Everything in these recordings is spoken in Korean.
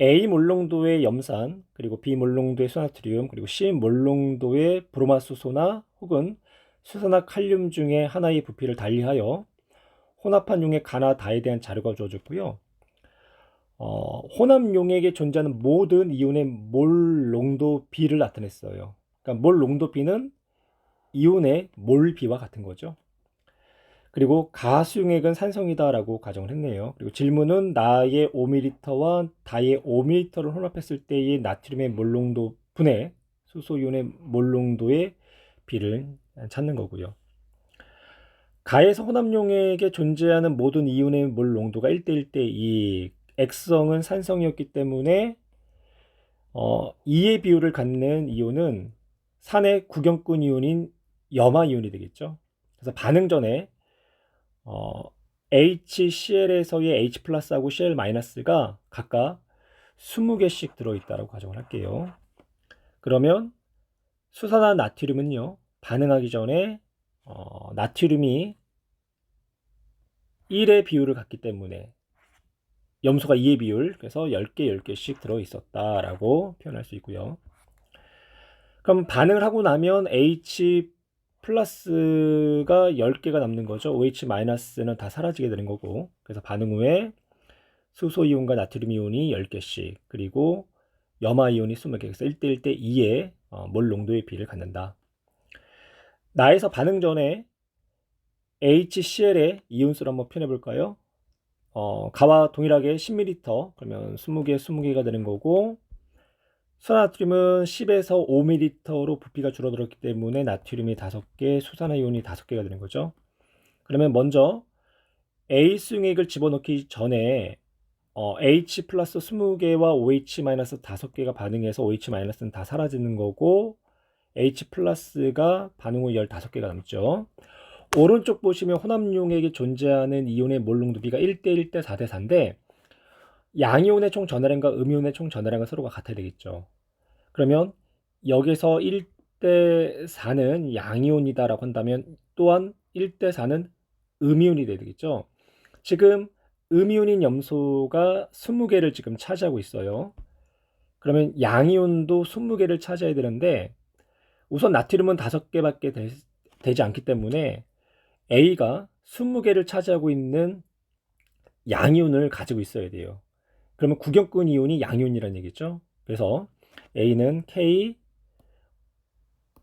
A 몰롱도의 염산, 그리고 B 몰롱도의 수나트리움, 그리고 C 몰롱도의 브로마수소나 혹은 수소나 칼륨 중에 하나의 부피를 달리하여 혼합한 용액 가나 다에 대한 자료가 주어졌고요. 어, 혼합 용액에 존재하는 모든 이온의 몰 농도 B를 나타냈어요. 그러니까 몰 농도 B는 이온의 몰 B와 같은 거죠. 그리고 가수용액은 산성이다라고 가정을 했네요. 그리고 질문은 나의 5ml와 다의 5ml를 혼합했을 때의 나트륨의 몰농도 분의 수소이온의 몰농도의 비를 찾는 거고요. 가에서 혼합용액에 존재하는 모든 이온의 몰 농도가 1대1 대2 X성은 산성이었기 때문에 어, 2의 비율을 갖는 이온은 산의 구경꾼 이온인 염화 이온이 되겠죠. 그래서 반응 전에 어, HCl에서의 H 플러스하고 Cl 마이너스가 각각 20개씩 들어있다고 가정을 할게요. 그러면 수산화 나트륨은요, 반응하기 전에 어, 나트륨이 1의 비율을 갖기 때문에 염소가 2의 비율, 그래서 10개, 10개씩 들어있었다라고 표현할 수 있고요. 그럼 반응을 하고 나면 H 플러스가 10개가 남는 거죠. OH 마이너스는 다 사라지게 되는 거고. 그래서 반응 후에 수소 이온과 나트륨 이온이 10개씩, 그리고 염화 이온이 20개, 그래서 1대 1 대 2의 몰 농도의 비를 갖는다. 나에서 반응 전에 HCl의 이온수를 한번 표현해 볼까요? 어, 가와 동일하게 10ml, 그러면 20개, 20개가 되는 거고, 수나트륨은 10에서 5ml로 부피가 줄어들었기 때문에 나트륨이 5개, 수산화이온이 5개가 되는 거죠. 그러면 먼저 A 수용액을 집어넣기 전에 어, H 플러스 20개와 OH 마이너스 5개가 반응해서 OH 마이너스는 다 사라지는 거고 H 플러스가 반응 후 15개가 남죠. 오른쪽 보시면 혼합용액에 존재하는 이온의 몰 농도비가 1대1 대 4대 4인데 양이온의 총 전하량과 음이온의 총 전하량은 서로가 같아야 되겠죠. 그러면 여기서 1대 4는 양이온이다라고 한다면 또한 1대 4는 음이온이 되겠죠. 지금 음이온인 염소가 20개를 지금 차지하고 있어요. 그러면 양이온도 20개를 차지해야 되는데 우선 나트륨은 5개밖에 되, 되지 않기 때문에 A가 20개를 차지하고 있는 양이온을 가지고 있어야 돼요. 그러면 구경꾼 이온이 양이온이라는 얘기죠. 그래서 A는 K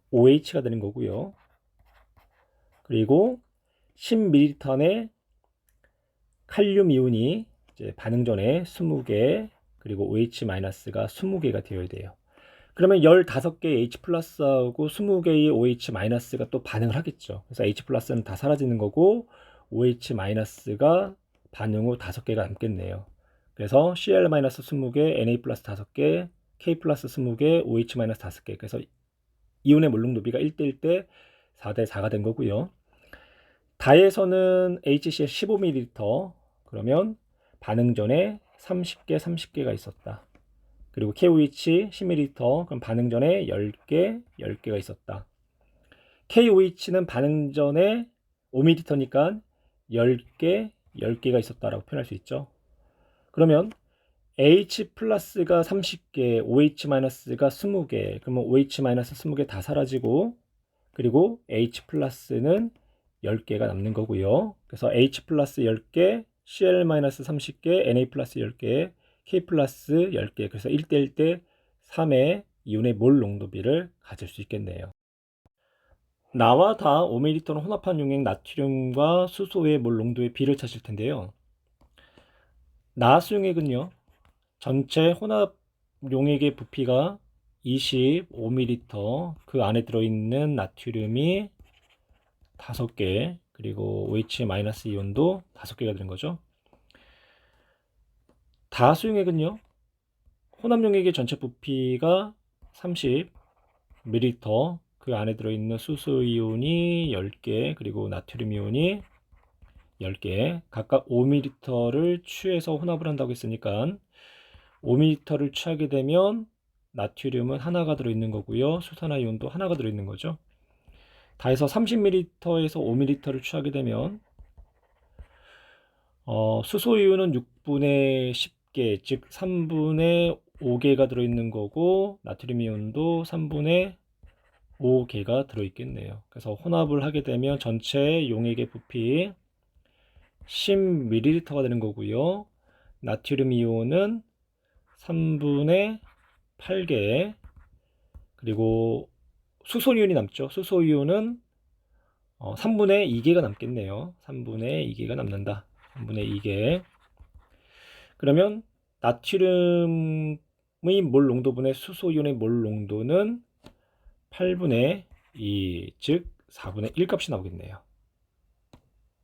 OH가 되는 거고요. 그리고 10ml의 칼륨 이온이 반응 전에 20개 그리고 OH-가 20개가 되어야 돼요. 그러면 15개의 H 플러스하고 20개의 OH-가 또 반응을 하겠죠. 그래서 H 플러스는 다 사라지는 거고 OH-가 반응 후 5개가 남겠네요. 그래서 Cl-20개, Na 플러스 5개, K 플러스 20개, OH-5개. 그래서 이온의 몰롱도비가 1대1 대 4대 4가 된 거고요. 다에서는 HCl 15ml 그러면 반응 전에 30개, 30개가 있었다. 그리고 KOH 10ml 그럼 반응 전에 10개, 10개가 있었다. KOH는 반응 전에 5ml니까 10개, 10개가 있었다라고 표현할 수 있죠. 그러면 H 플러스가 30개, OH 마이너스가 20개, 그러면 OH 마이너스 20개 다 사라지고, 그리고 H 플러스는 10개가 남는 거고요. 그래서 H 플러스 10개, Cl 마이너스 30개, Na 플러스 10개, K 플러스 10개, 그래서 1대1 대 3의 이온의 몰 농도비를 가질 수 있겠네요. 나와 다 5ml는 혼합한 용액 나트륨과 수소의 몰 농도의 비를 찾을 텐데요. 나수용액은요. 전체 혼합 용액의 부피가 25ml 그 안에 들어있는 나트륨이 5개 그리고 OH- 이온도 5개가 되는 거죠. 다수용액은요. 혼합 용액의 전체 부피가 30ml 그 안에 들어있는 수소 이온이 10개 그리고 나트륨 이온이 10개 각각 5ml를 취해서 혼합을 한다고 했으니까 5ml를 취하게 되면 나트륨은 하나가 들어있는 거고요. 수산화이온도 하나가 들어있는 거죠. 다 해서 30ml에서 5ml를 취하게 되면 어, 수소이온은 6분의 개, 즉 3분의 5개가 들어있는 거고 나트륨 이온도 3분의 5개가 들어있겠네요. 그래서 혼합을 하게 되면 전체 용액의 부피 10ml가 되는 거고요. 나트륨 이온은 3분의 8개 그리고 수소 이온이 남죠. 수소 이온은 어, 3분의 2개가 남겠네요. 3분의 2개가 남는다. 3분의 2개. 그러면 나트륨의 몰 농도분의 수소 이온의 몰 농도는 8분의 2, 즉 4분의 1 값이 나오겠네요.